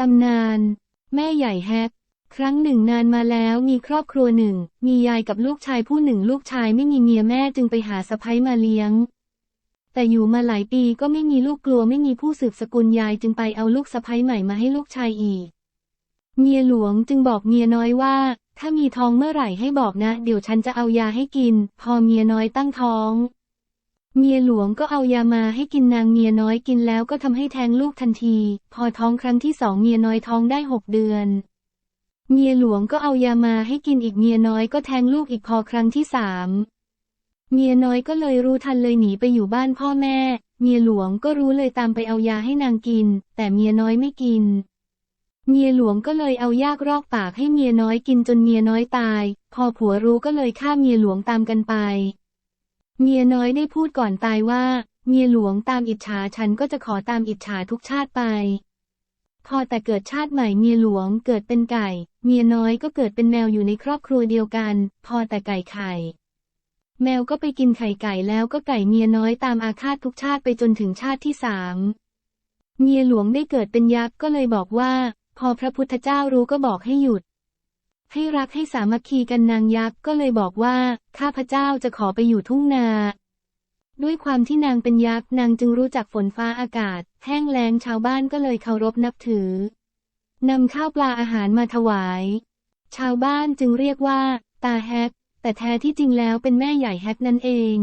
ตำนาน แม่ใหญ่แฮก ครั้งหนึ่งนานมาแล้วมีครอบครัวหนึ่ง มียายกับลูกชายผู้หนึ่งลูกชายไม่มีเมียแม่จึงไปหาสะใภ้มาเลี้ยง แต่อยู่มาหลายปีก็ไม่มีลูกกลัวไม่มีผู้สืบสกุลยายจึงไปเอาลูกสะใภ้ใหม่มาให้ลูกชายอีก เมียหลวงจึงบอกเมียน้อยว่า ถ้ามีท้องเมื่อไหร่ให้บอกนะ เดี๋ยวฉันจะเอายาให้กิน พอเมียน้อยตั้งท้อง เมียหลวงก็เอายามาให้กินนางเมียน้อยกินแล้วก็ทำให้แท้งลูกทันที พอท้องครั้งที่สองเมียน้อยท้องได้หกเดือน เมียหลวงก็เอายามาให้กินอีกเมียน้อยก็แท้งลูกอีกพอครั้งที่สามเมียน้อยก็เลยรู้ทันเลยหนีไปอยู่บ้านพ่อแม่ เมียหลวงก็รู้เลยตามไปเอายาให้นางกิน แต่เมียน้อยไม่กิน เมียหลวงก็เลยเอายากรอกปากให้เมียน้อยกินจนเมียน้อยตาย พอผัวรู้ก็เลยฆ่าเมียหลวงตามกันไป เมียน้อยได้พูดก่อนตายว่า เมียหลวงตามอิจฉาฉันก็จะขอตามอิจฉาทุกชาติไป พอแต่เกิดชาติใหม่เมียหลวงเกิดเป็นไก่ เมียน้อยก็เกิดเป็นแมวอยู่ในครอบครัวเดียวกัน พอแต่ไก่ไข่ แมวก็ไปกินไข่ไก่แล้วก็ไก่เมียน้อยตามอาฆาตทุกชาติไปจนถึงชาติที่สามเมียหลวงได้เกิดเป็นยักษ์ก็เลยบอกว่า พอพระพุทธเจ้ารู้ก็บอกให้หยุด ให้รักให้สามัคคีกันนางยักษ์ก็เลยบอกว่า ข้าพเจ้าจะขอไปอยู่ทุ่งนา ด้วยความที่นางเป็นยักษ์นางจึงรู้จักฝนฟ้าอากาศ แห้งแล้งชาวบ้านก็เลยเคารพนับถือนำข้าวปลาอาหารมาถวาย ชาวบ้านจึงเรียกว่า ตาแฮก แต่แท้ที่จริงแล้วเป็นแม่ใหญ่แฮกนั่นเอง